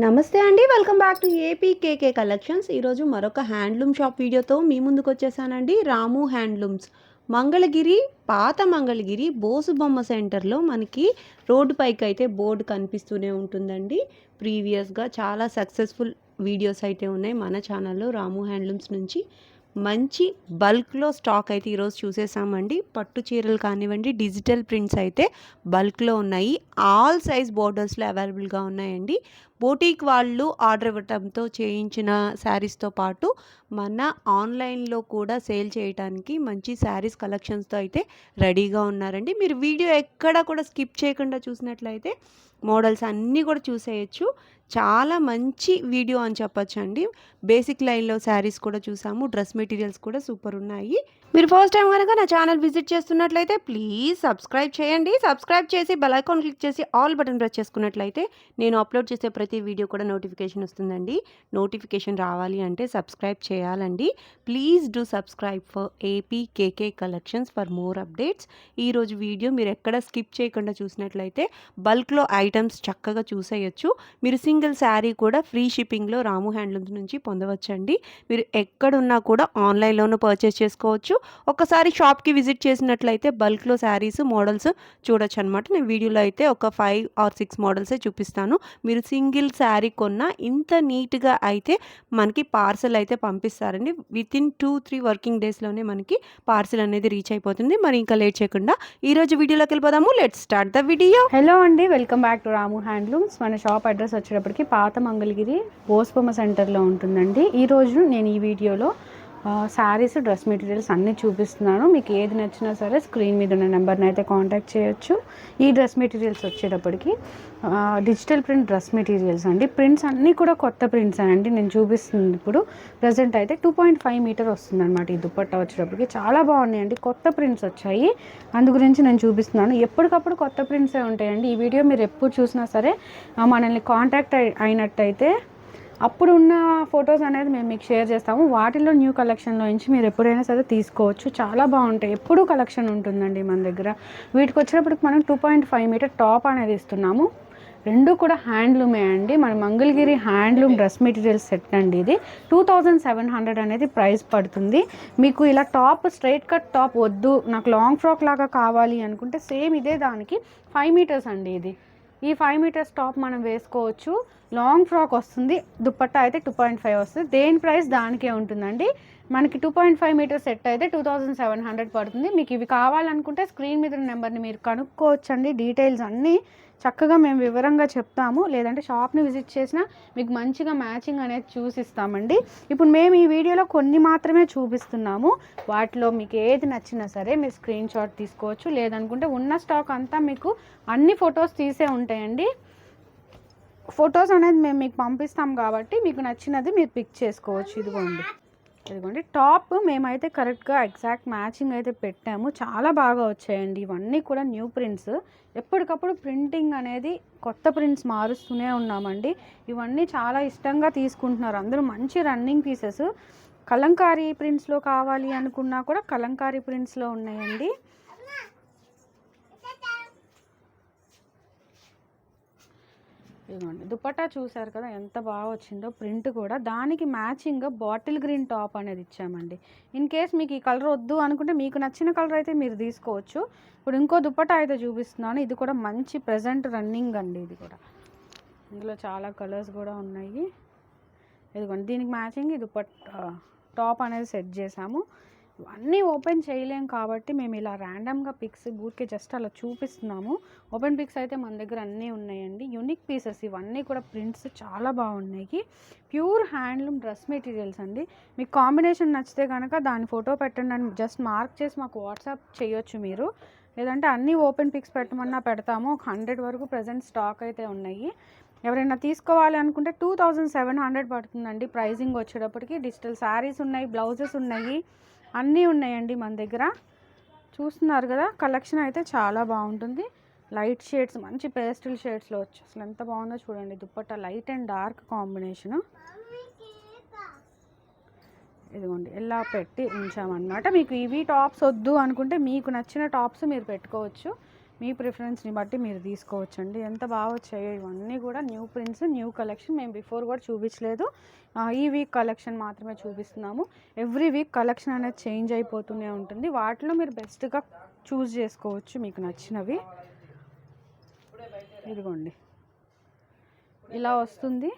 నమస్తే అండి welcome back to A P K K collections. ఈరోజు మరొక హ్యాండ్లూమ్ షాప్ వీడియోతో మీ ముందుకు వచ్చేసానండి రాము హ్యాండ్లూమ్స్. మంగళగిరి పాత మంగళగిరి బోసుబొమ్మ సెంటర్లో మనకి రోడ్డు పైకి అయితే బోర్డు కనిపిస్తూనే ఉంటుందండి. ప్రీవియస్గా చాలా సక్సెస్ఫుల్ వీడియోస్ అయితే ఉన్నాయి మన ఛానల్లో రాము హ్యాండ్లూమ్స్ నుంచి. మంచి బల్క్లో స్టాక్ అయితే ఈరోజు చూసేసామండి. పట్టు చీరలు కానివ్వండి డిజిటల్ ప్రింట్స్ అయితే బల్క్లో ఉన్నాయి. ఆల్ సైజ్ బోర్డర్స్లో అవైలబుల్గా ఉన్నాయండి. బోటీక్ వాళ్ళు ఆర్డర్ ఇవ్వటంతో చేయించిన శారీస్తో పాటు మన ఆన్లైన్లో కూడా సేల్ చేయడానికి మంచి శారీస్ కలెక్షన్స్తో అయితే రెడీగా ఉన్నారండి. మీరు వీడియో ఎక్కడ కూడా స్కిప్ చేయకుండా చూసినట్లయితే మోడల్స్ అన్నీ కూడా చూసేయచ్చు. చాలా మంచి వీడియో అని చెప్పచ్చు అండి బేసిక్ లైన్లో శారీస్ కూడా చూసాము. డ్రెస్ మెటీరియల్స్ కూడా సూపర్ ఉన్నాయి. మీరు ఫస్ట్ టైం కనుక నా ఛానల్ విజిట్ చేస్తున్నట్లయితే ప్లీజ్ సబ్స్క్రైబ్ చేయండి. సబ్స్క్రైబ్ చేసి బెల్ ఐకాన్ క్లిక్ చేసి ఆల్ బటన్ ప్రెస్ చేసుకున్నట్లయితే నేను అప్లోడ్ చేసే ప్రతి వీడియో కూడా నోటిఫికేషన్ వస్తుందండి. నోటిఫికేషన్ రావాలి అంటే సబ్స్క్రైబ్ చేయాలండి. Please do subscribe for A P K K collections for more updates ఈరోజు వీడియో మీరు ఎక్కడ స్కిప్ చేయకుండా చూసినట్లయితే బల్క్లో ఐటమ్స్ చక్కగా చూసేయచ్చు. మీరు సింగిల్ శారీ కూడా ఫ్రీ షిప్పింగ్లో రాము హ్యాండ్లూమ్స్ నుంచి పొందవచ్చండి. మీరు ఎక్కడున్నా కూడా ఆన్లైన్లోనూ పర్చేస్ చేసుకోవచ్చు. ఒకసారి షాప్కి విజిట్ చేసినట్లయితే బల్క్లో శారీస్ మోడల్స్ చూడొచ్చు అనమాట నేను వీడియోలో అయితే ఒక ఫైవ్ ఆర్ సిక్స్ మోడల్సే చూపిస్తాను. మీరు సింగిల్ శారీ కొన్నా ఇంత నీట్గా అయితే మనకి పార్సల్ అయితే పంపిస్తారండి. Within two three working డేస్లోనే మనకి పార్సల్ అనేది రీచ్ అయిపోతుంది. మరి ఇంకా లేట్ చేయకుండా ఈరోజు వీడియోలోకి వెళ్ళిపోదాము. Let start the video. Hello అండి welcome back to Ramu handlooms. మన షాప్ అడ్రస్ వచ్చేటప్పటికి పాత మంగళగిరి బోస్బొమ్మ సెంటర్లో ఉంటుందండి. ఈరోజు నేను ఈ వీడియోలో శారీస్ డ్రెస్ మెటీరియల్స్ అన్నీ చూపిస్తున్నాను. మీకు ఏది నచ్చినా సరే స్క్రీన్ మీద ఉన్న నెంబర్ని అయితే కాంటాక్ట్ చేయొచ్చు. ఈ డ్రెస్ మెటీరియల్స్ వచ్చేటప్పటికి డిజిటల్ ప్రింట్ డ్రెస్ మెటీరియల్స్ అండి. ప్రింట్స్ అన్నీ కూడా కొత్త ప్రింట్స్ అండి నేను చూపిస్తుంది ఇప్పుడు ప్రజెంట్ అయితే టూ పాయింట్ ఫైవ్ మీటర్ వస్తుంది అనమాట ఈ దుప్పట్టా వచ్చేటప్పటికి. చాలా బాగున్నాయండి. కొత్త ప్రింట్స్ వచ్చాయి. అందు గురించి నేను చూపిస్తున్నాను. ఎప్పటికప్పుడు కొత్త ప్రింట్సే ఉంటాయండి. ఈ వీడియో మీరు ఎప్పుడు చూసినా సరే మనల్ని కాంటాక్ట్ అయి అయినట్టయితే అప్పుడు ఉన్న ఫొటోస్ అనేది మేము మీకు షేర్ చేస్తాము. వాటిలో న్యూ కలెక్షన్లో నుంచి మీరు ఎప్పుడైనా సరే తీసుకోవచ్చు. చాలా బాగుంటాయి. ఎప్పుడూ కలెక్షన్ ఉంటుందండి మన దగ్గర. వీటికి వచ్చినప్పుడు మనం two point five metre top అనేది ఇస్తున్నాము. రెండు కూడా హ్యాండ్లూమే అండి. మన Mangalagiri handloom dress material set అండి ఇది. టూ థౌజండ్ సెవెన్ హండ్రెడ్ అనేది ప్రైస్ పడుతుంది. మీకు ఇలా టాప్ స్ట్రైట్ కట్ టాప్ వద్దు. నాకు లాంగ్ ఫ్రాక్ లాగా కావాలి అనుకుంటే సేమ్ ఇదే దానికి. ఫైవ్ మీటర్స్ అండి ఇది. ఈ ఫైవ్ మీటర్స్ టాప్ మనం వేసుకోవచ్చు. లాంగ్ ఫ్రాక్ వస్తుంది. దుప్పట్టా అయితే టూ పాయింట్ ఫైవ్ వస్తుంది. దేని ప్రైస్ దానికే ఉంటుందండి. మనకి two point five metre set అయితే టూ థౌజండ్ సెవెన్ హండ్రెడ్ పడుతుంది. మీకు ఇవి కావాలనుకుంటే స్క్రీన్ మీద నెంబర్ని మీరు కనుక్కోవచ్చండి. డీటెయిల్స్ అన్నీ చక్కగా మేము వివరంగా చెప్తాము. లేదంటే షాప్ని విజిట్ చేసినా మీకు మంచిగా మ్యాచింగ్ అనేది చూసిస్తామండి. ఇప్పుడు మేము ఈ వీడియోలో కొన్ని మాత్రమే చూపిస్తున్నాము. వాటిలో మీకు ఏది నచ్చినా సరే మీరు స్క్రీన్ షాట్ తీసుకోవచ్చు. లేదనుకుంటే ఉన్న స్టాక్ అంతా మీకు అన్ని ఫొటోస్ తీసే ఉంటాయండి. ఫొటోస్ అనేది మేము మీకు పంపిస్తాం కాబట్టి మీకు నచ్చినది మీరు పిక్ చేసుకోవచ్చు. ఇదిగోండి. ఇదిగోండి టాప్ మేమైతే కరెక్ట్గా ఎగ్జాక్ట్ మ్యాచింగ్ అయితే పెట్టాము. చాలా బాగా వచ్చాయండి. ఇవన్నీ కూడా న్యూ ప్రింట్స్. ఎప్పటికప్పుడు ప్రింటింగ్ అనేది కొత్త ప్రింట్స్ మారుస్తూనే ఉన్నామండి. ఇవన్నీ చాలా ఇష్టంగా తీసుకుంటున్నారు. అందరూ మంచి రన్నింగ్ పీసెస్. కలంకారీ ప్రింట్స్లో కావాలి అనుకున్నా కూడా కలంకారీ ప్రింట్స్లో ఉన్నాయండి. ఇదిగోండి. దుపట్టా చూసారు కదా ఎంత బాగా వచ్చిందో ప్రింట్ కూడా. దానికి మ్యాచింగ్ బాటిల్ గ్రీన్ టాప్ అనేది ఇచ్చామండి. ఇన్ కేస్ మీకు ఈ కలర్ వద్దు అనుకుంటే మీకు నచ్చిన కలర్ అయితే మీరు తీసుకోవచ్చు. ఇప్పుడు ఇంకో దుపట్టా అయితే చూపిస్తున్నాను. ఇది కూడా మంచి ప్రజెంట్ రన్నింగ్ అండి ఇది కూడా. ఇందులో చాలా కలర్స్ కూడా ఉన్నాయి. ఇదిగోండి దీనికి మ్యాచింగ్ ఈ ఇది టాప్ అనేది సెట్ చేసాము అన్నీ ఓపెన్ చేయలేం కాబట్టి మేము ఇలా ర్యాండమ్గా పిక్స్ ఊరికే జస్ట్ అలా చూపిస్తున్నాము. ఓపెన్ పిక్స్ అయితే మన దగ్గర అన్నీ ఉన్నాయండి. యూనిక్ పీసెస్ ఇవన్నీ కూడా ప్రింట్స్ చాలా బాగున్నాయి. ప్యూర్ హ్యాండ్లూమ్ డ్రెస్ మెటీరియల్స్ అండి. మీకు కాంబినేషన్ నచ్చితే కనుక దాని ఫోటో పెట్టండి అని జస్ట్ మార్క్ చేసి మాకు వాట్సాప్ చేయొచ్చు మీరు. లేదంటే అన్నీ ఓపెన్ పిక్స్ పెట్టమన్నా పెడతాము. ఒక హండ్రెడ్ వరకు ప్రజెంట్ స్టాక్ అయితే ఉన్నాయి. ఎవరైనా తీసుకోవాలి అనుకుంటే టూ థౌజండ్ సెవెన్ హండ్రెడ్ పడుతుందండి ప్రైజింగ్ వచ్చేటప్పటికి. డిజిటల్ శారీస్ ఉన్నాయి బ్లౌజెస్ ఉన్నాయి. అన్నీ ఉన్నాయండి మన దగ్గర. చూస్తున్నారు కదా కలెక్షన్ అయితే చాలా బాగుంటుంది. లైట్ షేడ్స్ మంచి పేస్టల్ షేడ్స్లో వచ్చి అసలు ఎంత బాగుందో చూడండి. Dupatta light and dark combination. ఇదిగోండి ఇలా పెట్టి ఉంచామన్నమాట. మీకు ఇవి టాప్స్ వద్దు అనుకుంటే మీకు నచ్చిన టాప్స్ మీరు పెట్టుకోవచ్చు. మీ ప్రిఫరెన్స్ని బట్టి మీరు తీసుకోవచ్చండి. ఎంత బాగా వచ్చాయో ఇవన్నీ కూడా న్యూ ప్రింట్స్ న్యూ కలెక్షన్ మేము బిఫోర్ కూడా చూపించలేదు. ఈ వీక్ కలెక్షన్ మాత్రమే చూపిస్తున్నాము. ఎవ్రీ వీక్ కలెక్షన్ అనేది చేంజ్ అయిపోతూనే ఉంటుంది. వాటిలో మీరు బెస్ట్గా చూస్ చేసుకోవచ్చు మీకు నచ్చినవి. ఇదిగోండి. ఇలా వస్తుంది.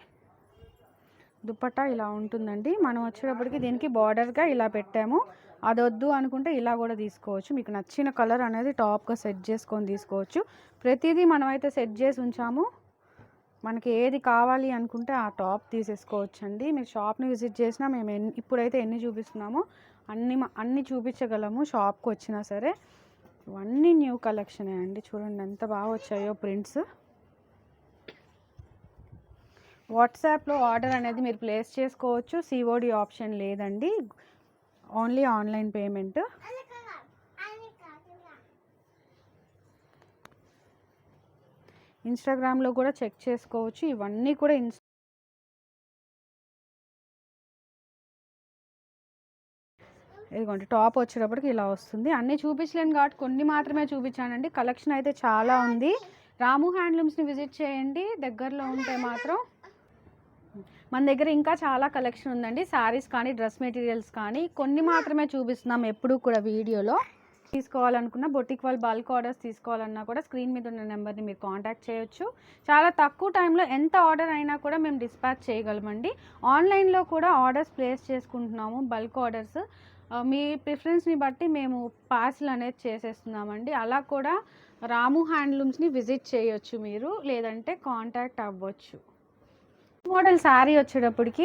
దుప్పట్టా ఇలా ఉంటుందండి. మనం వచ్చేటప్పటికి దీనికి బార్డర్గా ఇలా పెట్టాము. అది వద్దు అనుకుంటే ఇలా కూడా తీసుకోవచ్చు. మీకు నచ్చిన కలర్ అనేది టాప్గా సెట్ చేసుకొని తీసుకోవచ్చు. ప్రతిదీ మనమైతే సెట్ చేసి ఉంచాము. మనకి ఏది కావాలి అనుకుంటే ఆ టాప్ తీసేసుకోవచ్చండి. మీరు షాప్ని విజిట్ చేసినా మేము ఎన్ని ఇప్పుడైతే ఎన్ని చూపిస్తున్నామో అన్ని మ- అన్ని చూపించగలము షాప్కి వచ్చినా సరే. ఇవన్నీ న్యూ కలెక్షనే అండి. చూడండి ఎంత బాగా వచ్చాయో ప్రింట్స్. వాట్సాప్లో ఆర్డర్ అనేది మీరు ప్లేస్ చేసుకోవచ్చు. సిఓడి ఆప్షన్ లేదండి. Only online payment? ఇన్స్టాగ్రామ్లో కూడా చెక్ చేసుకోవచ్చు. ఇవన్నీ కూడా ఇన్స్ ఇదిగోండి టాప్ వచ్చేటప్పటికి ఇలా వస్తుంది. అన్నీ చూపించలేను కాబట్టి కొన్ని మాత్రమే చూపించానండి. కలెక్షన్ అయితే చాలా ఉంది. రాము హ్యాండ్లూమ్స్ని విజిట్ చేయండి. దగ్గరలో ఉంటే మాత్రం మన దగ్గర ఇంకా చాలా కలెక్షన్ ఉందండి. శారీస్ కానీ డ్రెస్ మెటీరియల్స్ కానీ కొన్ని మాత్రమే చూపిస్తున్నాం ఎప్పుడు కూడా వీడియోలో. తీసుకోవాలనుకున్న బొటిక్ వాళ్ళు బల్క్ ఆర్డర్స్ తీసుకోవాలన్నా కూడా స్క్రీన్ మీద ఉన్న నెంబర్ని మీరు కాంటాక్ట్ చేయొచ్చు. చాలా తక్కువ టైంలో ఎంత ఆర్డర్ అయినా కూడా మేము డిస్పాచ్ చేయగలమండి. ఆన్లైన్లో కూడా ఆర్డర్స్ ప్లేస్ చేసుకుంటున్నాము బల్క్ ఆర్డర్స్ మీ ప్రిఫరెన్స్ని బట్టి మేము పార్సిల్ అనేది చేసేస్తున్నామండి. అలా కూడా రాము హ్యాండ్లూమ్స్ని విజిట్ చేయొచ్చు మీరు లేదంటే కాంటాక్ట్ అవ్వచ్చు. మోడల్ శారీ వచ్చేటప్పటికి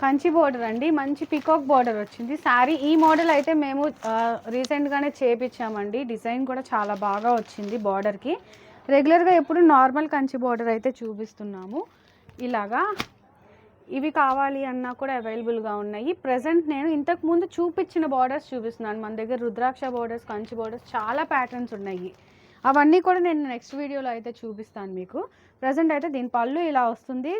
కంచి బోర్డర్ అండి. మంచి పికాక్ బోర్డర్ వచ్చింది. శారీ ఈ మోడల్ అయితే మేము రీసెంట్గానే చేపించామండి. డిజైన్ కూడా చాలా బాగా వచ్చింది బార్డర్కి రెగ్యులర్గా ఎప్పుడు నార్మల్ కంచి బోర్డర్ అయితే చూపిస్తున్నాము. ఇలాగా ఇవి కావాలి అన్నా కూడా అవైలబుల్గా ఉన్నాయి. ప్రజెంట్ నేను ఇంతకు ముందు చూపించిన బార్డర్స్ చూపిస్తున్నాను. మన దగ్గర రుద్రాక్ష బార్డర్స్ కంచి బార్డర్స్ చాలా ప్యాటర్న్స్ ఉన్నాయి. అవన్నీ కూడా నేను నెక్స్ట్ వీడియోలో అయితే చూపిస్తాను మీకు. ప్రజెంట్ అయితే దీని పళ్ళు ఇలా వస్తుంది.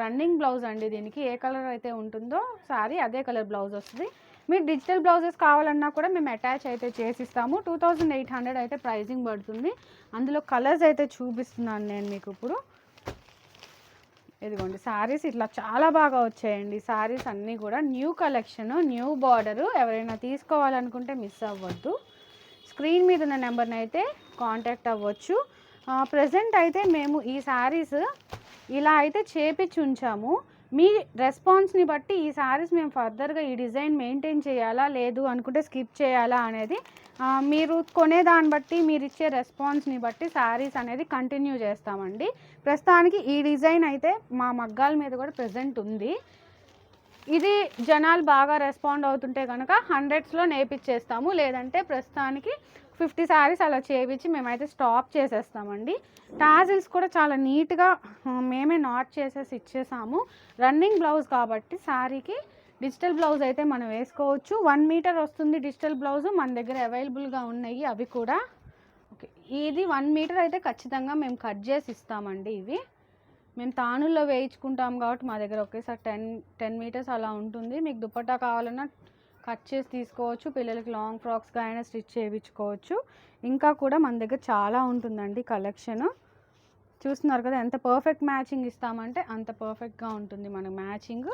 రన్నింగ్ బ్లౌజ్ అండి దీనికి. ఏ కలర్ అయితే ఉంటుందో సారీ అదే కలర్ బ్లౌజ్ వస్తుంది. మీరు డిజిటల్ బ్లౌజెస్ కావాలన్నా కూడా మేము అటాచ్ అయితే చేసిస్తాము. టూ థౌజండ్ ఎయిట్ హండ్రెడ్ అయితే ప్రైజింగ్ పడుతుంది. అందులో కలర్స్ అయితే చూపిస్తున్నాను నేను మీకు ఇప్పుడు. ఇదిగోండి శారీస్ ఇట్లా చాలా బాగా వచ్చాయండి. శారీస్ అన్నీ కూడా న్యూ కలెక్షన్ న్యూ బార్డరు ఎవరైనా తీసుకోవాలనుకుంటే మిస్ అవ్వద్దు. స్క్రీన్ మీద ఉన్న నెంబర్ని అయితే కాంటాక్ట్ అవ్వచ్చు. ప్రజెంట్ అయితే మేము ఈ శారీస్ ఇలా అయితే చేపించి ఉంచాము. మీ రెస్పాన్స్ని బట్టి ఈ శారీస్ మేము ఫర్దర్గా ఈ డిజైన్ మెయింటైన్ చేయాలా లేదు అనుకుంటే స్కిప్ చేయాలా అనేది మీరు కొనే దాన్ని బట్టి మీరు ఇచ్చే రెస్పాన్స్ని బట్టి శారీస్ అనేది కంటిన్యూ చేస్తామండి. ప్రస్తుతానికి ఈ డిజైన్ అయితే మా మగ్గాల మీద కూడా ప్రజెంట్ ఉంది. ఇది జనాలు బాగా రెస్పాండ్ అవుతుంటే కనుక హండ్రెడ్స్లో నేర్పించేస్తాము లేదంటే ప్రస్తుతానికి ఫిఫ్టీ శారీస్ అలా చేయించి మేమైతే స్టాప్ చేసేస్తామండి. టాజిల్స్ కూడా చాలా నీట్గా మేమే నాట్ చేసేసి ఇచ్చేసాము. రన్నింగ్ బ్లౌజ్ కాబట్టి శారీకి డిజిటల్ బ్లౌజ్ అయితే మనం వేసుకోవచ్చు. వన్ మీటర్ వస్తుంది డిజిటల్ బ్లౌజ్ మన దగ్గర అవైలబుల్గా ఉన్నాయి అవి కూడా. ఓకే ఇది వన్ మీటర్ అయితే ఖచ్చితంగా మేము కట్ చేసి ఇస్తామండి ఇవి. మేము తానుల్లో వేయించుకుంటాం కాబట్టి మా దగ్గర ఒకేసారి టెన్ టెన్ మీటర్స్ అలా ఉంటుంది. మీకు దుపట్టా కావాలన్నా కట్ చేసి తీసుకోవచ్చు. పిల్లలకి లాంగ్ ఫ్రాక్స్గా అయినా స్టిచ్ చేయించుకోవచ్చు. ఇంకా కూడా మన దగ్గర చాలా ఉంటుందండి కలెక్షన్. చూస్తున్నారు కదా ఎంత పర్ఫెక్ట్ మ్యాచింగ్ ఇస్తామంటే అంత పర్ఫెక్ట్గా ఉంటుంది మన మ్యాచింగ్.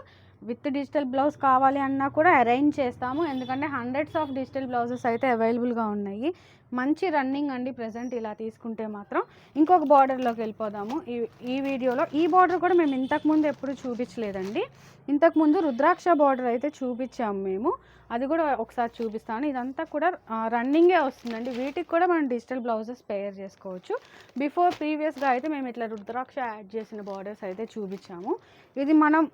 విత్ డిజిటల్ బ్లౌజ్ కావాలి అన్నా కూడా అరేంజ్ చేస్తాము. ఎందుకంటే హండ్రెడ్స్ ఆఫ్ డిజిటల్ బ్లౌజెస్ అయితే అవైలబుల్గా ఉన్నాయి. మంచి రన్నింగ్ అండి ప్రజెంట్ ఇలా తీసుకుంటే మాత్రం. ఇంకొక బార్డర్లోకి వెళ్ళిపోదాము. ఈ ఈ వీడియోలో ఈ బార్డర్ కూడా మేము ఇంతకుముందు ఎప్పుడు చూపించలేదండి. ఇంతకుముందు రుద్రాక్ష బార్డర్ అయితే చూపించాము మేము. అది కూడా ఒకసారి చూపిస్తాను. ఇదంతా కూడా రన్నింగే వస్తుందండి. వీటికి కూడా మనం డిజిటల్ బ్లౌజెస్ పేర్ చేసుకోవచ్చు. బిఫోర్ ప్రీవియస్గా అయితే మేము ఇట్లా రుద్రాక్ష యాడ్ చేసిన బార్డర్స్ అయితే చూపించాము. ఇది మనం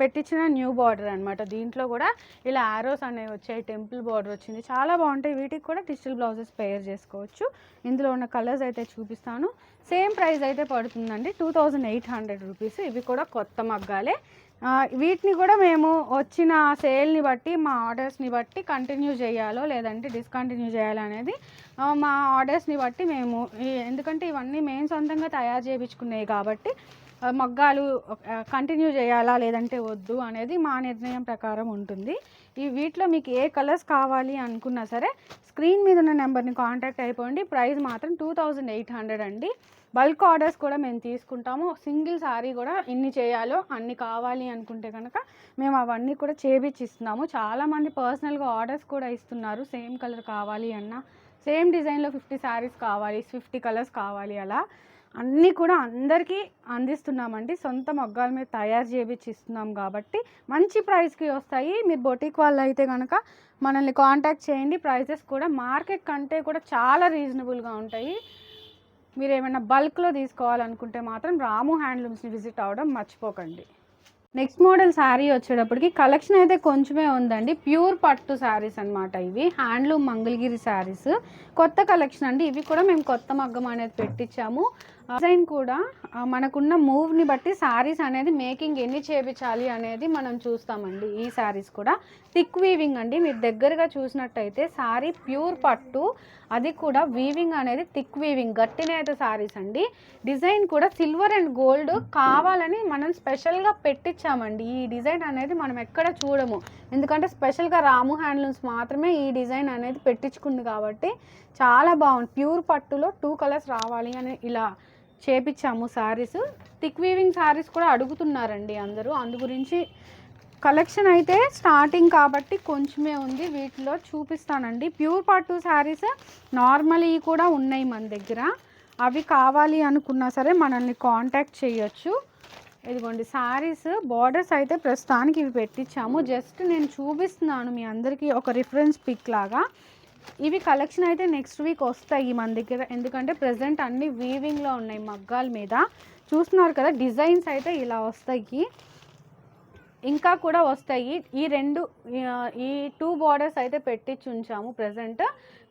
పెట్టించిన న్యూ బార్డర్ అనమాట దీంట్లో కూడా ఇలా ఆరోస్ అనేవి వచ్చాయి టెంపుల్ బార్డర్ వచ్చింది. చాలా బాగుంటాయి. వీటికి కూడా డిజిటల్ బ్లౌజెస్ పేర్ చేసుకోవచ్చు. ఇందులో ఉన్న కలర్స్ అయితే చూపిస్తాను. సేమ్ ప్రైస్ అయితే పడుతుందండి. Two thousand eight hundred rupees ఇవి కూడా కొత్త మగ్గాలే. వీటిని కూడా మేము వచ్చిన సేల్ని బట్టి మా ఆర్డర్స్ని బట్టి కంటిన్యూ చేయాలో లేదంటే డిస్కంటిన్యూ చేయాలో అనేది మా ఆర్డర్స్ని బట్టి మేము ఎందుకంటే ఇవన్నీ మేము సొంతంగా తయారు చేయించుకునేవి కాబట్టి మగ్గాలు కంటిన్యూ చేయాలా లేదంటే వద్దు అనేది మా నిర్ణయం ప్రకారం ఉంటుంది. ఈ వీటిలో మీకు ఏ కలర్స్ కావాలి అనుకున్నా సరే స్క్రీన్ మీద ఉన్న నెంబర్ని కాంటాక్ట్ అయిపోండి. ప్రైస్ మాత్రం టూ థౌజండ్ ఎయిట్ హండ్రెడ్ అండి. బల్క్ ఆర్డర్స్ కూడా మేము తీసుకుంటాము. సింగిల్ సారీ కూడా ఎన్ని చేయాలో అన్ని కావాలి అనుకుంటే కనుక మేము అవన్నీ కూడా చేపిచ్చిస్తున్నాము. చాలామంది పర్సనల్గా ఆర్డర్స్ కూడా ఇస్తున్నారు. సేమ్ కలర్ కావాలి అన్న సేమ్ డిజైన్లో ఫిఫ్టీ శారీస్ కావాలి ఫిఫ్టీ కలర్స్ కావాలి అలా. అన్నీ కూడా అందరికీ అందిస్తున్నామండి. సొంత మగ్గాల మీద తయారు చేయించి ఇస్తున్నాం కాబట్టి మంచి ప్రైస్కి వస్తాయి. మీరు బొటిక్ వాళ్ళు అయితే కనుక మనల్ని కాంటాక్ట్ చేయండి. ప్రైజెస్ కూడా మార్కెట్ కంటే కూడా చాలా రీజనబుల్గా ఉంటాయి. మీరు ఏమైనా బల్క్లో తీసుకోవాలనుకుంటే మాత్రం రాము హ్యాండ్లూమ్స్ని విజిట్ అవ్వడం మర్చిపోకండి. నెక్స్ట్ మోడల్ శారీ వచ్చేటప్పటికి కలెక్షన్ అయితే కొంచెమే ఉందండి. ప్యూర్ పట్టు శారీస్ అన్నమాట ఇవి. హ్యాండ్లూమ్ మంగళగిరి శారీస్. కొత్త కలెక్షన్ అండి. ఇవి కూడా మేము కొత్త మగ్గం అనేది పెట్టించాము. డిజైన్ కూడా మనకున్న మూవ్ని బట్టి శారీస్ అనేది మేకింగ్ ఎన్ని చేపించాలి అనేది మనం చూస్తామండి ఈ శారీస్ కూడా. థిక్ వీవింగ్ అండి. మీరు దగ్గరగా చూసినట్టయితే శారీ ప్యూర్ పట్టు అది కూడా వీవింగ్ అనేది థిక్ వీవింగ్ గట్టినేత శారీస్ అండి. డిజైన్ కూడా సిల్వర్ అండ్ గోల్డ్ కావాలని మనం స్పెషల్గా ఇచ్చామండి ఈ డిజైన్ అనేది మనం ఎక్కడ చూడము. ఎందుకంటే స్పెషల్గా రాము హ్యాండ్లూమ్స్ మాత్రమే ఈ డిజైన్ అనేది పెట్టించుకుంది కాబట్టి చాలా బాగుంది. ప్యూర్ పట్టులో టూ కలర్స్ రావాలి అని ఇలా చేపించాము శారీస్. థిక్ వీవింగ్ శారీస్ కూడా అడుగుతున్నారండి అందరూ. అందు గురించి కలెక్షన్ అయితే స్టార్టింగ్ కాబట్టి కొంచెమే ఉంది. వీటిలో చూపిస్తానండి. ప్యూర్ పట్టు శారీస్ నార్మల్ కూడా ఉన్నాయి మన దగ్గర. అవి కావాలి అనుకున్నా సరే మనల్ని కాంటాక్ట్ చేయొచ్చు. ఇదిగోండి శారీస్ బార్డర్స్ అయితే ప్రస్తుతానికి ఇవి పెట్టించాము. జస్ట్ నేను చూపిస్తున్నాను మీ అందరికీ ఒక రిఫరెన్స్ పిక్ లాగా. ఇవి కలెక్షన్ అయితే నెక్స్ట్ వీక్ వస్తాయి మన దగ్గర. ఎందుకంటే ప్రజెంట్ అన్ని వీవింగ్లో ఉన్నాయి మగ్గాల మీద. చూస్తున్నారు కదా డిజైన్స్ అయితే ఇలా వస్తాయి. ఇంకా కూడా వస్తాయి. ఈ రెండు ఈ టూ బార్డర్స్ అయితే పెట్టించి ఉంచాము ప్రజెంట్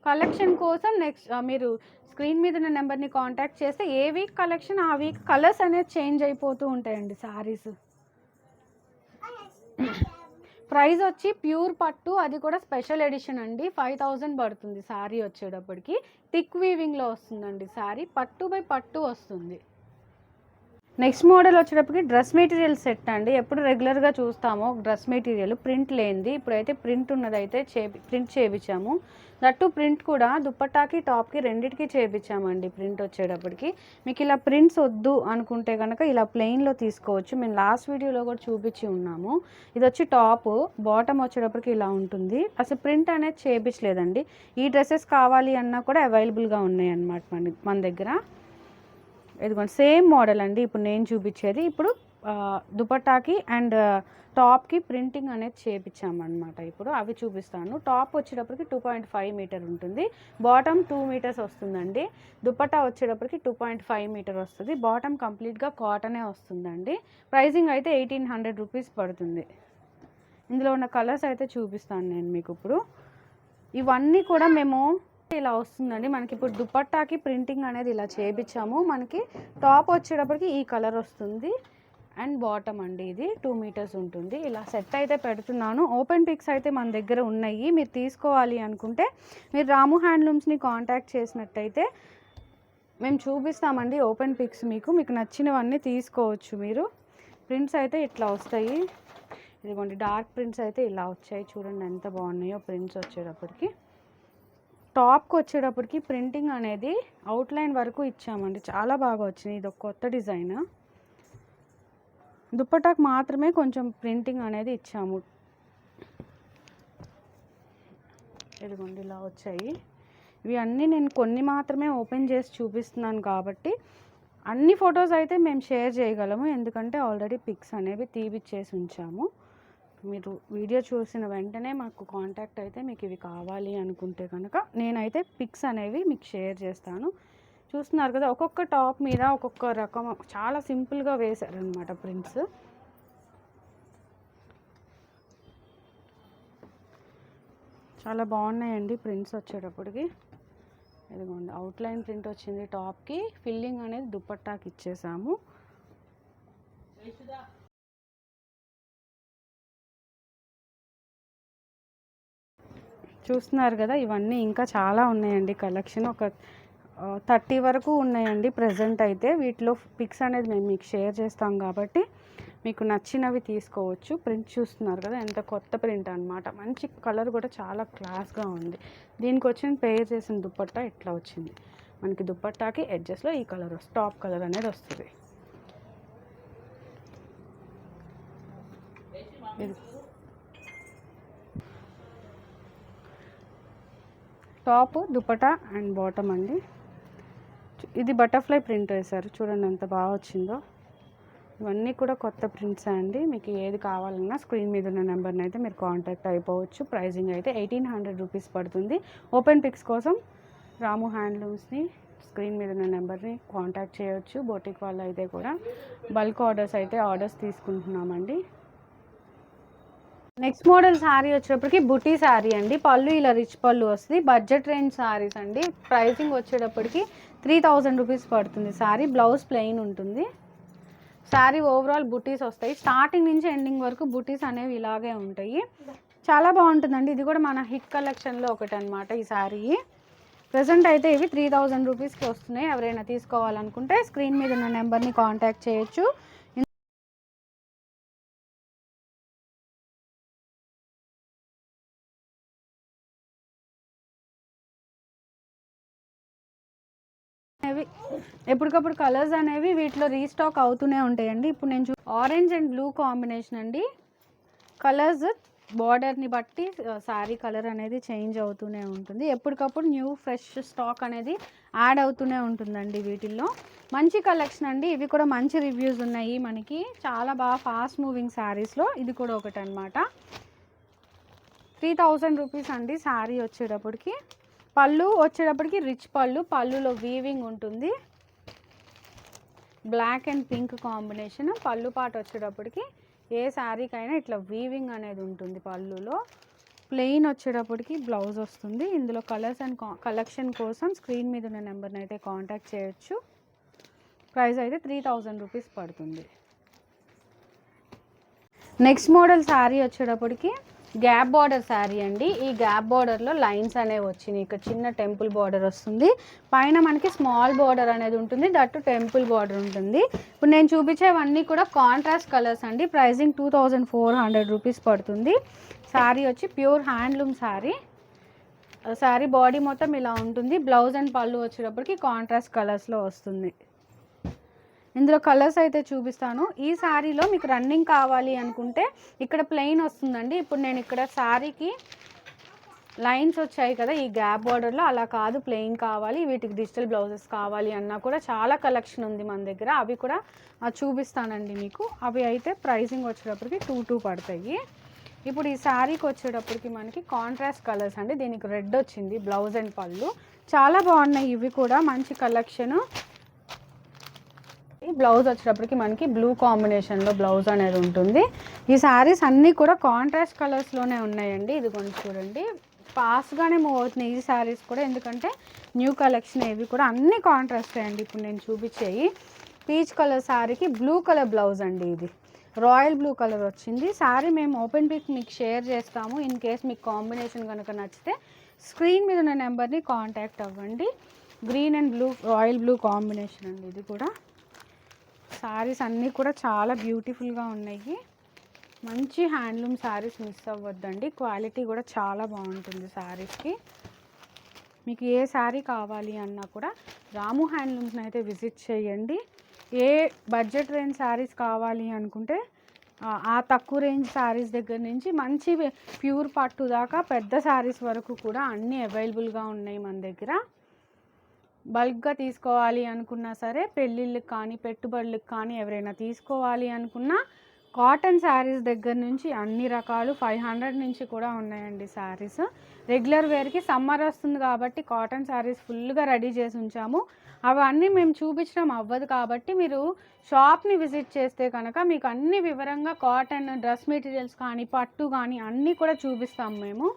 కలెక్షన్ కోసం నెక్స్ట్ మీరు స్క్రీన్ మీద ఉన్న నెంబర్ని కాంటాక్ట్ చేస్తే ఏ వీక్ కలెక్షన్ ఆ వీక్ కలర్స్ అనేది చేంజ్ అయిపోతూ ఉంటాయండి సారీస్. ప్రైస్ వచ్చి ప్యూర్ పట్టు అది కూడా స్పెషల్ ఎడిషన్ అండి. ఫైవ్ థౌజండ్ పడుతుంది శారీ వచ్చేటప్పటికి. థిక్ వీవింగ్లో వస్తుందండి శారీ పట్టు బై పట్టు వస్తుంది. నెక్స్ట్ మోడల్ వచ్చేటప్పటికి డ్రెస్ మెటీరియల్ సెట్ అండి. ఎప్పుడు రెగ్యులర్గా చూస్తామో డ్రెస్ మెటీరియల్ ప్రింట్ లేనిది. ఇప్పుడైతే ప్రింట్ ఉన్నదైతే చేపి ప్రింట్ చేయించాము దట్టు ప్రింట్ కూడా దుప్పట్టాకి టాప్కి రెండిటికి చేయించామండి ప్రింట్ వచ్చేటప్పటికి. మీకు ఇలా ప్రింట్స్ వద్దు అనుకుంటే కనుక ఇలా ప్లెయిన్లో తీసుకోవచ్చు. మేము లాస్ట్ వీడియోలో కూడా చూపించి ఉన్నాము. ఇది వచ్చి టాప్ బాటమ్ వచ్చేటప్పటికి ఇలా ఉంటుంది. అసలు ప్రింట్ అనేది చేయించలేదండి ఈ డ్రెస్సెస్ కావాలి అన్నా కూడా అవైలబుల్గా ఉన్నాయి అన్నమాట మన మన దగ్గర. ఇదిగోండి సేమ్ మోడల్ అండి. ఇప్పుడు నేను చూపించేది. ఇప్పుడు దుపట్టాకి అండ్ టాప్కి ప్రింటింగ్ అనేది చేపించామన్నమాట. ఇప్పుడు అవి చూపిస్తాను. టాప్ వచ్చేటప్పటికి టూ పాయింట్ ఫైవ్ మీటర్ ఉంటుంది. బాటమ్ టూ మీటర్స్ వస్తుందండి. దుపట్టా వచ్చేటప్పటికి టూ పాయింట్ ఫైవ్ మీటర్ వస్తుంది. బాటమ్ కంప్లీట్గా కాటనే వస్తుందండి. ప్రైజింగ్ అయితే ఎయిటీన్ హండ్రెడ్ రూపీస్ పడుతుంది. ఇందులో ఉన్న కలర్స్ అయితే చూపిస్తాను నేను మీకు ఇప్పుడు. ఇవన్నీ కూడా మేము ఇలా వస్తుందండి. మనకి ఇప్పుడు దుపట్టాకి ప్రింటింగ్ అనేది ఇలా చేయించాము మనకి టాప్ వచ్చేటప్పటికి ఈ కలర్ వస్తుంది. అండ్ బాటమ్ అండి ఇది. టూ మీటర్స్ ఉంటుంది. ఇలా సెట్ అయితే పెడుతున్నాను. ఓపెన్ పిక్స్ అయితే మన దగ్గర ఉన్నాయి. మీరు తీసుకోవాలి అనుకుంటే మీరు రాము హ్యాండ్లూమ్స్ని కాంటాక్ట్ చేసినట్టయితే మేము చూపిస్తామండి ఓపెన్ పిక్స్ మీకు. మీకు నచ్చినవన్నీ తీసుకోవచ్చు మీరు. ప్రింట్స్ అయితే ఇట్లా వస్తాయి. ఇదిగోండి డార్క్ ప్రింట్స్ అయితే ఇలా వచ్చాయి. చూడండి ఎంత బాగున్నాయో ప్రింట్స్ వచ్చేటప్పటికి. టాప్కి వచ్చేటప్పటికి ప్రింటింగ్ అనేది అవుట్లైన్ వరకు ఇచ్చామండి. చాలా బాగా వచ్చినాయి ఇది ఒక కొత్త డిజైన్. దుప్పటాకు మాత్రమే కొంచెం ప్రింటింగ్ అనేది ఇచ్చాము. ఇదిగోండి ఇలా వచ్చాయి. ఇవి అన్నీ నేను కొన్ని మాత్రమే ఓపెన్ చేసి చూపిస్తున్నాను కాబట్టి అన్ని ఫొటోస్ అయితే మేము షేర్ చేయగలము. ఎందుకంటే ఆల్రెడీ పిక్స్ అనేవి తీపిచ్చేసి ఉంచాము. మీరు వీడియో చూసిన వెంటనే మాకు కాంటాక్ట్ అయితే మీకు ఇవి కావాలి అనుకుంటే కనుక నేనైతే పిక్స్ అనేవి మీకు షేర్ చేస్తాను. చూస్తున్నారు కదా ఒక్కొక్క టాప్ మీద ఒక్కొక్క రకం చాలా సింపుల్గా వేశారనమాట ప్రింట్స్ చాలా బాగున్నాయండి ప్రింట్స్ వచ్చేటప్పటికి. ఇదిగోండి అవుట్లైన్ ప్రింట్ వచ్చింది టాప్కి ఫిల్లింగ్ అనేది దుప్పట్టాకి ఇచ్చేసాము. చూస్తున్నారు కదా ఇవన్నీ ఇంకా చాలా ఉన్నాయండి కలెక్షన్. ఒక థర్టీ వరకు ఉన్నాయండి ప్రజెంట్ అయితే. వీటిలో పిక్స్ అనేది మేము మీకు షేర్ చేస్తాం కాబట్టి మీకు నచ్చినవి తీసుకోవచ్చు. ప్రింట్ చూస్తున్నారు కదా ఎంత కొత్త ప్రింట్ అనమాట మంచి కలర్ కూడా చాలా క్లాస్గా ఉంది. దీనికి వచ్చిన పేర్ చేసిన దుప్పట్టా ఇట్లా వచ్చింది? మనకి దుప్పట్టాకి ఎడ్జెస్లో ఈ కలర్ వస్తుంది టాప్ కలర్ అనేది వస్తుంది. టాప్ దుపటా అండ్ బాటమ్ అండి. ఇది బటర్ఫ్లై ప్రింట్ వేశారు. చూడండి ఎంత బాగా వచ్చిందో. ఇవన్నీ కూడా కొత్త ప్రింట్స్ అండి. మీకు ఏది కావాలన్నా స్క్రీన్ మీద ఉన్న నెంబర్ని అయితే మీరు కాంటాక్ట్ అయిపోవచ్చు. ప్రైజింగ్ అయితే ఎయిటీన్ హండ్రెడ్ రూపీస్ పడుతుంది. ఓపెన్ పిక్స్ కోసం రాము హ్యాండ్లూమ్స్ని స్క్రీన్ మీద ఉన్న నెంబర్ని కాంటాక్ట్ చేయవచ్చు బోటిక్ వాళ్ళు అయితే కూడా బల్క్ ఆర్డర్స్ అయితే ఆర్డర్స్ తీసుకుంటున్నామండి. నెక్స్ట్ మోడల్ శారీ వచ్చేటప్పటికి బుటీ శారీ అండి. పళ్ళు ఇలా రిచ్ పళ్ళు వస్తుంది బడ్జెట్ రేంజ్ శారీస్ అండి. ప్రైసింగ్ వచ్చేటప్పటికి త్రీ థౌజండ్ రూపీస్ పడుతుంది శారీ బ్లౌజ్ ప్లెయిన్ ఉంటుంది. శారీ ఓవరాల్ బుటీస్ వస్తాయి. స్టార్టింగ్ నుంచి ఎండింగ్ వరకు బుటీస్ అనేవి ఇలాగే ఉంటాయి. చాలా బాగుంటుందండి. ఇది కూడా మన హిట్ కలెక్షన్లో ఒకటి అనమాట ఈ శారీ ప్రజెంట్ అయితే ఇవి త్రీ థౌజండ్ రూపీస్కి వస్తున్నాయి. ఎవరైనా తీసుకోవాలనుకుంటే స్క్రీన్ మీద ఉన్న నెంబర్ని కాంటాక్ట్ చేయొచ్చు. ఎప్పటికప్పుడు కలర్స్ అనేవి వీటిలో రీస్టాక్ అవుతూనే ఉంటాయండి. ఇప్పుడు నేను చూ ఆరెంజ్ అండ్ బ్లూ కాంబినేషన్ అండి. కలర్స్ బార్డర్ని బట్టి శారీ కలర్ అనేది చేంజ్ అవుతూనే ఉంటుంది. ఎప్పటికప్పుడు న్యూ ఫ్రెష్ స్టాక్ అనేది యాడ్ అవుతూనే ఉంటుందండి వీటిల్లో. మంచి కలెక్షన్ అండి. ఇవి కూడా మంచి రివ్యూస్ ఉన్నాయి మనకి. చాలా బాగా ఫాస్ట్ మూవింగ్ శారీస్లో ఇది కూడా ఒకటి అనమాట త్రీ థౌజండ్ రూపీస్ అండి శారీ వచ్చేటప్పటికి. పళ్ళు వచ్చేటప్పటికి రిచ్ పళ్ళు. పళ్ళులో వీవింగ్ ఉంటుంది. బ్లాక్ అండ్ పింక్ కాంబినేషన్ పళ్ళు పాట వచ్చేటప్పటికి ఏ శారీకైనా ఇట్లా వీవింగ్ అనేది ఉంటుంది పళ్ళులో. ప్లెయిన్ వచ్చేటప్పటికి బ్లౌజ్ వస్తుంది. ఇందులో కలర్స్ అండ్ కలెక్షన్ కోసం స్క్రీన్ మీద ఉన్న నెంబర్ని అయితే కాంటాక్ట్ చేయొచ్చు. ప్రైస్ అయితే త్రీ థౌజండ్ రూపీస్ పడుతుంది. నెక్స్ట్ మోడల్ శారీ వచ్చేటప్పటికి గ్యాప్ బార్డర్ శారీ అండి. ఈ గ్యాప్ బార్డర్లో లైన్స్ అనేవి వచ్చినాయి. ఇక్కడ చిన్న టెంపుల్ బార్డర్ వస్తుంది. పైన మనకి స్మాల్ బార్డర్ అనేది ఉంటుంది. దట్టు టెంపుల్ బార్డర్ ఉంటుంది. ఇప్పుడు నేను చూపించేవన్నీ కూడా కాంట్రాస్ట్ కలర్స్ అండి. Pricing two thousand four hundred rupees పడుతుంది. శారీ వచ్చి pure handloom sari. Sari body మొత్తం ఇలా ఉంటుంది. బ్లౌజ్ అండ్ పళ్ళు వచ్చేటప్పటికి కాంట్రాస్ట్ కలర్స్లో వస్తుంది. ఇందులో కలర్స్ అయితే చూపిస్తాను. ఈ శారీలో మీకు రన్నింగ్ కావాలి అనుకుంటే ఇక్కడ ప్లెయిన్ వస్తుందండి. ఇప్పుడు నేను ఇక్కడ శారీకి లైన్స్ వచ్చాయి కదా ఈ గ్యాప్ బార్డర్లో అలా కాదు ప్లెయిన్ కావాలి వీటికి డిజిటల్ బ్లౌజెస్ కావాలి అన్నా కూడా చాలా కలెక్షన్ ఉంది మన దగ్గర. అవి కూడా చూపిస్తానండి మీకు. అవి అయితే ప్రైసింగ్ వచ్చేటప్పటికి టూ టూ పడతాయి. ఇప్పుడు ఈ శారీకి వచ్చేటప్పటికి మనకి కాంట్రాస్ట్ కలర్స్ అండి. దీనికి రెడ్ వచ్చింది బ్లౌజ్ అండ్ పళ్ళు. చాలా బాగున్నాయి ఇవి కూడా మంచి కలెక్షను. బ్లౌజ్ వచ్చేటప్పటికి మనకి బ్లూ కాంబినేషన్లో బ్లౌజ్ అనేది ఉంటుంది. ఈ శారీస్ అన్నీ కూడా కాంట్రాస్ట్ కలర్స్లోనే ఉన్నాయండి. ఇది కొంచెం చూడండి ఫాస్ట్గానే మూవ్ అవుతున్నాయి ఈ శారీస్ కూడా. ఎందుకంటే న్యూ కలెక్షన్ ఇవి కూడా అన్ని కాంట్రాస్ట్ అండి. ఇప్పుడు నేను చూపించేవి పీచ్ కలర్ శారీకి బ్లూ కలర్ బ్లౌజ్ అండి ఇది. రాయల్ బ్లూ కలర్ వచ్చింది. శారీ మేము ఓపెన్ పిక్ మీకు షేర్ చేస్తాము. ఇన్ కేస్ మీకు కాంబినేషన్ కనుక నచ్చితే స్క్రీన్ మీద ఉన్న నెంబర్ని కాంటాక్ట్ అవ్వండి. Green and blue royal blue combination అండి ఇది కూడా. శారీస్ అన్నీ కూడా చాలా బ్యూటిఫుల్గా ఉన్నాయి. మంచి హ్యాండ్లూమ్ శారీస్ మిస్ అవ్వద్దండి. క్వాలిటీ కూడా చాలా బాగుంటుంది శారీస్కి. మీకు ఏ శారీ కావాలి అన్నా కూడా రాము హ్యాండ్లూమ్స్ని అయితే విజిట్ చేయండి. ఏ బడ్జెట్ రేంజ్ శారీస్ కావాలి అనుకుంటే ఆ- ఆ తక్కువ రేంజ్ శారీస్ దగ్గర నుంచి మంచి ప్యూర్ పట్టు దాకా పెద్ద శారీస్ వరకు కూడా అన్నీ అవైలబుల్గా ఉన్నాయి మన దగ్గర. బల్క్గా తీసుకోవాలి అనుకున్నా సరే పెళ్ళిళ్ళకి కానీ పెట్టుబడులకు కానీ ఎవరైనా తీసుకోవాలి అనుకున్నా కాటన్ శారీస్ దగ్గర నుంచి అన్ని రకాలు ఫైవ్ హండ్రెడ్ నుంచి కూడా ఉన్నాయండి శారీస్. రెగ్యులర్ వేర్కి సమ్మర్ వస్తుంది కాబట్టి కాటన్ శారీస్ ఫుల్గా రెడీ చేసి ఉంచాము. అవన్నీ మేము చూపించడం అవ్వదు కాబట్టి మీరు షాప్ని విజిట్ చేస్తే కనుక మీకు అన్ని వివరంగా కాటన్ డ్రెస్ మెటీరియల్స్ కానీ పట్టు కానీ అన్నీ కూడా చూపిస్తాము మేము.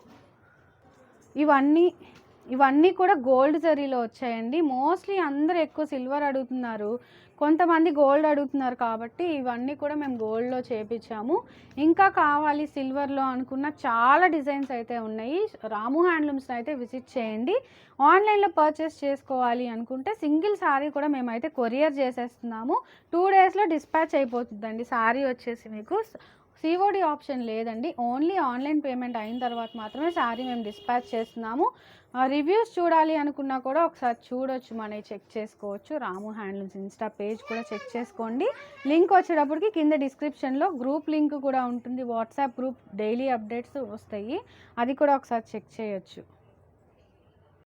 ఇవన్నీ ఇవన్నీ కూడా గోల్డ్ జరీలో వచ్చాయండి. మోస్ట్లీ అందరు ఎక్కువ సిల్వర్ అడుగుతున్నారు. కొంతమంది గోల్డ్ అడుగుతున్నారు కాబట్టి ఇవన్నీ కూడా మేము గోల్డ్లో చేపించాము. ఇంకా కావాలి సిల్వర్లో అనుకున్న చాలా డిజైన్స్ అయితే ఉన్నాయి. రాము హ్యాండ్లూమ్స్ అయితే విజిట్ చేయండి. ఆన్లైన్లో పర్చేస్ చేసుకోవాలి అనుకుంటే సింగిల్ శారీ కూడా మేమైతే కొరియర్ చేసేస్తున్నాము. టూ డేస్లో డిస్పాచ్ అయిపోతుందండి. శారీ వచ్చేసి మీకు. సిఓడి ఆప్షన్ లేదండి. ఓన్లీ ఆన్లైన్ పేమెంట్ అయిన తర్వాత మాత్రమే శారీ మేము డిస్పాచ్ చేస్తున్నాము. రివ్యూస్ చూడాలి అనుకున్నా కూడా ఒకసారి చూడొచ్చు మనకి చెక్ చేసుకోవచ్చు. రాము హ్యాండ్లూమ్స్ ఇన్స్టా పేజ్ కూడా చెక్ చేసుకోండి. లింక్ వచ్చేటప్పటికి కింద డిస్క్రిప్షన్లో గ్రూప్ లింక్ కూడా ఉంటుంది. వాట్సాప్ గ్రూప్ డైలీ అప్డేట్స్ వస్తాయి. అది కూడా ఒకసారి చెక్ చేయొచ్చు.